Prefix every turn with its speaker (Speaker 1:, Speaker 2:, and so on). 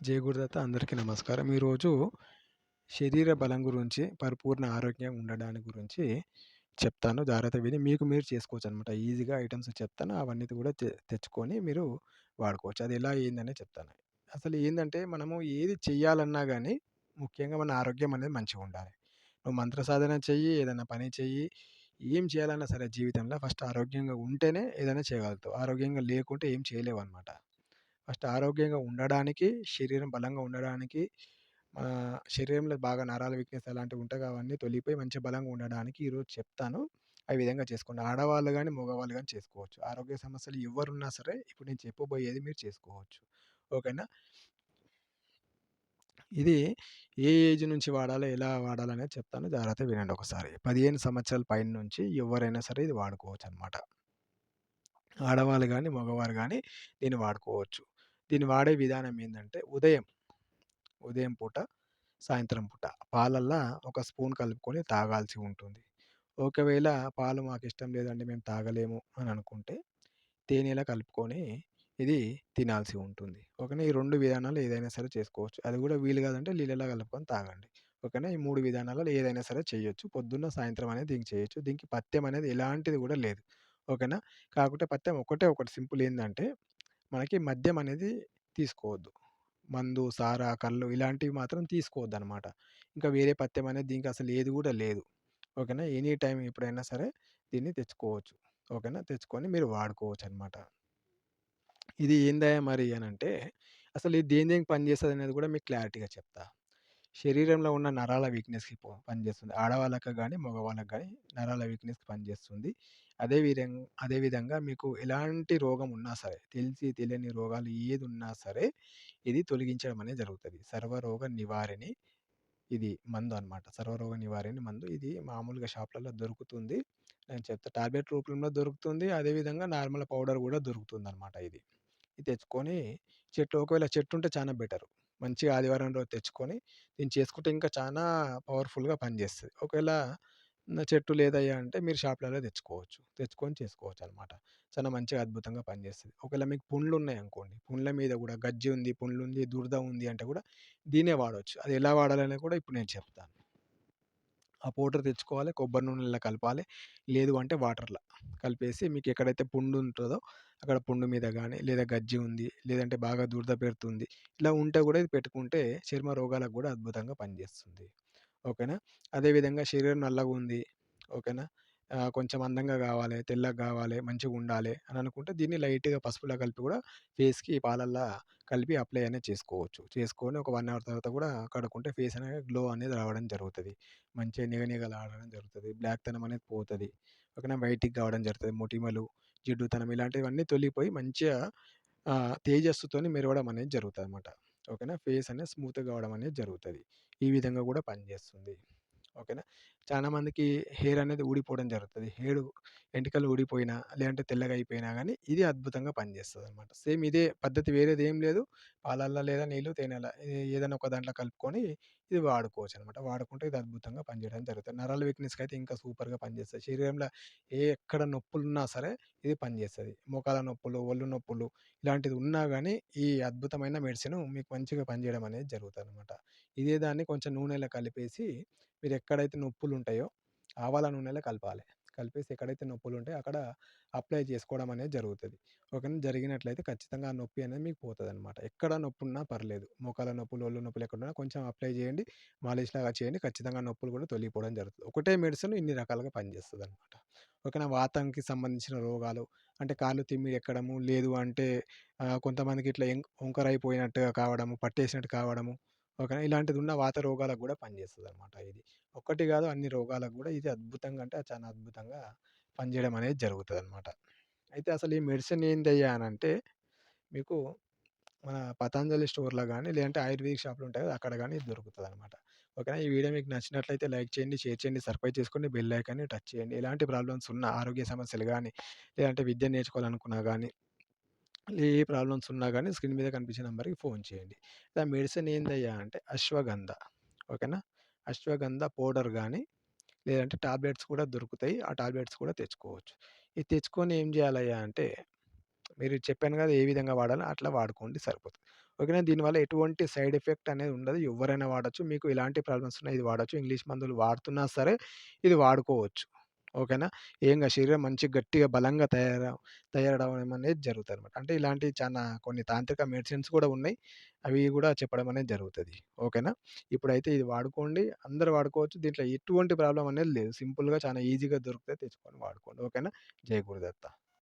Speaker 1: జయ గురుదత్త అందరికీ నమస్కారం. ఈరోజు శరీర బలం గురించి, పరిపూర్ణ ఆరోగ్యంగా ఉండడానికి గురించి చెప్తాను. జాగ్రత్త విని మీకు మీరు చేసుకోవచ్చు అనమాట ఈజీగా ఐటమ్స్ చెప్తాను. అవన్నీ కూడా తె తెచ్చుకొని మీరు వాడుకోవచ్చు. అది ఎలా అయిందనే చెప్తాను. అసలు ఏంటంటే మనము ఏది చెయ్యాలన్నా కానీ ముఖ్యంగా మన ఆరోగ్యం అనేది మంచిగుండాలి. నువ్వు మంత్ర సాధన చెయ్యి, ఏదైనా పని చెయ్యి, ఏం చేయాలన్నా సరే జీవితంలో ఫస్ట్ ఆరోగ్యంగా ఉంటేనే ఏదైనా చేయగలుగుతావు. ఆరోగ్యంగా లేకుంటే ఏం చేయలేవనమాట. ఫస్ట్ ఆరోగ్యంగా ఉండడానికి, శరీరం బలంగా ఉండడానికి, మన శరీరంలో బాగా నరాల వీక్‌నెస్ అలాంటివి ఉంటాయి అవన్నీ తొలిపోయి మంచి బలంగా ఉండడానికి ఈరోజు చెప్తాను. ఆ విధంగా చేసుకోండి. ఆడవాళ్ళు కానీ మగవాళ్ళు కానీ చేసుకోవచ్చు. ఆరోగ్య సమస్యలు ఎవరున్నా సరే ఇప్పుడు నేను చెప్పబోయేది మీరు చేసుకోవచ్చు. ఓకేనా? ఇది ఏ ఏజ్ నుంచి వాడాలో, ఎలా వాడాలనేది చెప్తాను. జాగ్రత్తగా వినండి ఒకసారి. 15 సంవత్సరాల పైన నుంచి ఎవరైనా సరే ఇది వాడుకోవచ్చు అనమాట ఆడవాళ్ళు కానీ మగవారు కానీ దీన్ని వాడుకోవచ్చు. దీన్ని వాడే విధానం ఏంటంటే ఉదయం, ఉదయం పూట, సాయంత్రం పూట పాలల్లో ఒక స్పూన్ కలుపుకొని తాగాల్సి ఉంటుంది. ఒకవేళ పాలు మాకు ఇష్టం లేదండి మేము తాగలేము అని అనుకుంటే తేనెలా కలుపుకొని ఇది తినాల్సి ఉంటుంది. ఓకేనా? ఈ రెండు విధానాలు ఏదైనా సరే చేసుకోవచ్చు. అది కూడా వీలు కాదంటే నీళ్ళలా కలుపుకొని తాగండి. ఓకేనా? ఈ మూడు విధానాలలో ఏదైనా సరే చేయొచ్చు. పొద్దున్న, సాయంత్రం అనేది దీనికి చేయొచ్చు. దీనికి పథ్యం అనేది ఎలాంటిది కూడా లేదు. ఓకేనా? కాకుంటే పథ్యం ఒకటే ఒకటి సింపుల్ ఏంటంటే మనకి మద్యం అనేది తీసుకోవద్దు. మందు, సారా, కళ్ళు ఇలాంటివి మాత్రం తీసుకోవద్దు అనమాట ఇంకా వేరే పత్యం అనేది దీనికి అసలు ఏది కూడా లేదు. ఓకేనా? ఎనీ టైం ఎప్పుడైనా సరే దీన్ని తెచ్చుకోవచ్చు. ఓకేనా? తెచ్చుకొని మీరు వాడుకోవచ్చు అనమాట ఇది ఏందయ్యా మరి అని అంటే అసలు ఇది దేని దేనికి అనేది కూడా మీకు క్లారిటీగా చెప్తా. శరీరంలో ఉన్న నరాల వీక్‌నెస్‌కి పనిచేస్తుంది. ఆడవాళ్ళకు కానీ మగవాళ్ళకి కానీ నరాల వీక్‌నెస్‌కి పనిచేస్తుంది. అదే విధంగా అదే విధంగా మీకు ఎలాంటి రోగం ఉన్నా సరే, తెలిసి తెలియని రోగాలు ఏది ఉన్నా సరే ఇది తొలగించడం అనేది జరుగుతుంది సర్వరోగ నివారిణి ఇది మందు అనమాట. సర్వరోగ నివారిణి మందు. ఇది మామూలుగా షాప్‌లలో దొరుకుతుంది. నేను చెప్తా టాబ్లెట్ రూపంలో దొరుకుతుంది. అదే విధంగా నార్మల్ పౌడర్ కూడా దొరుకుతుందనమాట ఇది. ఇది తెచ్చుకొని చెట్టు ఒకవేళ చెట్టు ఉంటే చాలా బెటరు. మంచిగా ఆదివారం రోజు తెచ్చుకొని దీన్ని చేసుకుంటే ఇంకా చాలా పవర్‌ఫుల్‌గా పనిచేస్తుంది ఒకవేళ చెట్టు లేదయ్యా అంటే మీరు షాప్‌లలో తెచ్చుకోవచ్చు. తెచ్చుకొని చేసుకోవచ్చు అనమాట చాలా మంచిగా అద్భుతంగా పనిచేస్తుంది ఒకవేళ మీకు పుండ్లు ఉన్నాయి అనుకోండి పుండ్ల మీద కూడా గజ్జి ఉంది, పుండ్లు ఉంది దుర్ద ఉంది అంటే కూడా దీన్నే వాడొచ్చు. అది ఎలా వాడాలనే కూడా ఇప్పుడు నేను చెప్తాను. ఆ పౌడర్ తెచ్చుకోవాలి. కొబ్బరి నూనెలో కలపాలి. లేదు అంటే వాటర్‌లో కలిపేసి మీకు ఎక్కడైతే పుండు ఉంటుందో అక్కడ పుండు మీద కానీ లేదా గజ్జి ఉంది, లేదంటే బాగా దురద పెడుతుంది. ఇలా ఉంటే కూడా ఇది పెట్టుకుంటే చర్మ రోగాలకు కూడా అద్భుతంగా పనిచేస్తుంది. ఓకేనా? అదే విధంగా శరీరం నల్లగుంది. ఓకేనా? కొంచెం అందంగా కావాలి, తెల్లగా కావాలి, మంచిగా ఉండాలి అని అనుకుంటే దీన్ని లైట్‌గా పసుపులో కలిపి కూడా ఫేస్‌కి పాలల్లో కలిపి అప్లై అనేది చేసుకోవచ్చు. చేసుకొని ఒక వన్ అవర్ తర్వాత కూడా కడుక్కుంటే ఫేస్ అనేది గ్లో అనేది రావడం జరుగుతుంది మంచిగా నిగ నిగలాడడం జరుగుతుంది బ్లాక్ తనం అనేది పోతుంది ఓకేనా? వైట్కి కావడం జరుగుతుంది మొటిమలు, జిడ్డుతనం ఇలాంటివన్నీ తొలిపోయి మంచిగా తేజస్సుతో మెరవడం అనేది అనమాట ఓకేనా? ఫేస్ అనేది స్మూత్‌గా కావడం అనేది జరుగుతుంది ఈ విధంగా కూడా పనిచేస్తుంది. ఓకేనా? చాలా మందికి హెయిర్ అనేది ఊడిపోవడం జరుగుతుంది. హెయిర్ వెంట్రుకలు ఊడిపోయినా, లేదంటే తెల్లగా అయిపోయినా కానీ ఇది అద్భుతంగా పనిచేస్తుంది అనమాట సేమ్ ఇదే పద్ధతి వేరేది ఏం లేదు. పాలల్లో లేదా నీళ్ళు, తేనెల ఏదైనా ఒక దాంట్లో కలుపుకొని ఇది వాడుకోవచ్చు అనమాట వాడుకుంటే ఇది అద్భుతంగా పనిచేయడం జరుగుతుంది. నరాల వీక్‌నెస్‌కి అయితే ఇంకా సూపర్‌గా పనిచేస్తుంది. శరీరంలో ఏ ఎక్కడ నొప్పులు ఉన్నా సరే ఇది పనిచేస్తుంది. మోకాల నొప్పులు, ఒళ్ళు నొప్పులు ఇలాంటిది ఉన్నా కానీ ఈ అద్భుతమైన మెడిసిన్ మీకు మంచిగా పనిచేయడం అనేది జరుగుతుంది అనమాట ఇదే దాన్ని కొంచెం నూనెలో కలిపేసి మీరు ఎక్కడైతే నొప్పులు ఉంటాయో ఆవాల నూనెలో కలపాలి. కలిపేసి ఎక్కడైతే నొప్పులు ఉంటాయో అక్కడ అప్లై చేసుకోవడం అనేది జరుగుతుంది ఓకేనా? జరిగినట్లయితే ఖచ్చితంగా ఆ నొప్పి అనేది మీకు పోతుంది అనమాట ఎక్కడ నొప్పున్నా పర్లేదు. మోకాల నొప్పులు, ఒళ్ళు నొప్పులు ఎక్కడున్నా కొంచెం అప్లై చేయండి. మాలిష్‌లాగా చేయండి. ఖచ్చితంగా నొప్పులు కూడా తొలగిపోవడం జరుగుతుంది ఒకటే మెడిసిన్ ఇన్ని రకాలుగా పనిచేస్తుంది అనమాట ఓకేనా? వాతంకి సంబంధించిన రోగాలు అంటే కాళ్ళు తిమ్మి ఎక్కడము, లేదు అంటే కొంతమందికి ఇట్లా ఎం వంకరైపోయినట్టుగా కావడము, పట్టేసినట్టు కావడము. ఓకేనా? ఇలాంటిది ఉన్న వాత రోగాలకు కూడా పనిచేస్తుంది అనమాట ఇది. ఒక్కటి కాదు అన్ని రోగాలకు కూడా ఇది అద్భుతంగా అంటే చాలా అద్భుతంగా పనిచేయడం అనేది జరుగుతుంది అనమాట అయితే అసలు ఈ మెడిసిన్ ఏందయ్యా అనంటే మీకు మన పతంజలి స్టోర్‌లో కానీ లేదంటే ఆయుర్వేదిక్ షాప్‌లు ఉంటాయి కదా! అక్కడ కానీ ఇది అనమాట ఓకేనా? ఈ వీడియో మీకు నచ్చినట్లయితే లైక్ చేయండి, షేర్ చేయండి, సబ్స్క్రైబ్ చేసుకోండి, బెల్ ఐకాన్‌ని టచ్ చేయండి. ఎలాంటి ప్రాబ్లమ్స్ ఉన్నా ఆరోగ్య సమస్యలు కానీ లేదంటే విద్య నేర్చుకోవాలనుకున్నా కానీ ఏ ప్రాబ్లమ్స్ ఉన్నా కానీ స్క్రీన్ మీద కనిపించే నెంబర్కి ఫోన్ చేయండి. ఆ మెడిసిన్ ఏందయ్యా అంటే అశ్వగంధ. ఓకేనా? అశ్వగంధ పౌడర్ కానీ లేదంటే టాబ్లెట్స్ కూడా దొరుకుతాయి. ఆ టాబ్లెట్స్ కూడా తెచ్చుకోవచ్చు. ఇది తెచ్చుకొని ఏం చేయాలయ్యా అంటే మీరు చెప్పాను కదా! ఏ విధంగా వాడాలో అట్లా వాడుకోండి సరిపోతుంది ఓకేనా. దీనివల్ల ఎటువంటి సైడ్ ఎఫెక్ట్ అనేది ఉండదు. ఎవరైనా వాడొచ్చు. మీకు ఇలాంటి ప్రాబ్లమ్స్ ఉన్నాయి ఇది వాడొచ్చు. ఇంగ్లీష్ మందులు వాడుతున్నా సరే ఇది వాడుకోవచ్చు. ఓకేనా. ఏం శరీరం మంచిగా గట్టిగా బలంగా తయార తయారవడం అనేది జరుగుతదనమాట. అంటే ఇలాంటి చాలా కొన్ని తాంత్రిక మెడిసిన్స్ కూడా ఉన్నాయి. అవి కూడా చెప్పడం అనేది జరుగుతుంది ఓకేనా. ఇప్పుడైతే ఇది వాడుకోండి. అందరు వాడుకోవచ్చు. దీంట్లో ఎటువంటి ప్రాబ్లం అనేది లేదు. సింపుల్‌గా చాలా ఈజీగా దొరికితే తెచ్చుకొని వాడుకోండి. ఓకేనా. జై గురుదత్త.